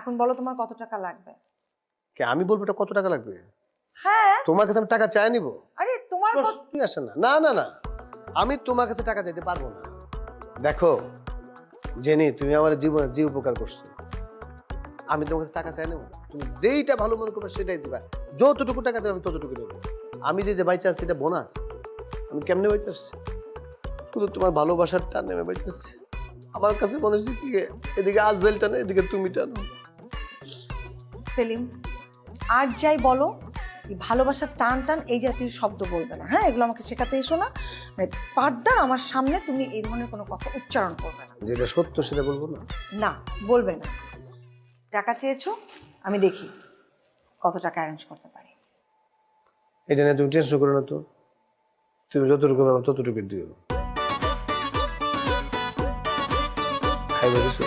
এখন বলো তোমার কত টাকা লাগবে? কে আমি বলব এটা কত টাকা লাগবে? হ্যাঁ। তোমার কাছে আমি টাকা চাই নিব? আরে তোমার প্রশ্নই আসে না। না না না। আমি তোমার কাছে টাকা চাইতে পারব না। দেখো জেনি তুমি আমার জীবন যে উপকার করছ আমি তোমার কাছে টাকা চাই নেব। তুমি যেইটা ভালো মনে করবে সেটাই দিবা। যতটুকু টাকা দেবে আমি ততটুকু নেব। আমি যে যে বাইচে আছি এটা বোনাস। আমি কেমনে বাইচে আসছি? শুধু তোমার ভালোবাসার টান নেমে বাইচে আসছি। আমার কাছে মনে হচ্ছে কি এদিকে আজেল টানো এদিকে তুমি টানো সেলিম আর যাই বলো ভালোবাসার টান টান এই জাতীয় শব্দ বলবে না। হ্যাঁ এগুলো আমাকে শেখাতে এসো না। ফার্দার আমার সামনে তুমি এই ধরনের কোনো কথা উচ্চারণ করবে না। যেটা সত্য সেটা বলব না? না বলবে না। টাকা চেয়েছো? আমি দেখি কত টাকা অ্যারেঞ্জ করতে পারি। এটা নিয়ে তুমি টেনশন করো না তো। তুমি যতটুকু পারো ততটুকু দিও। খাইবে কিছু?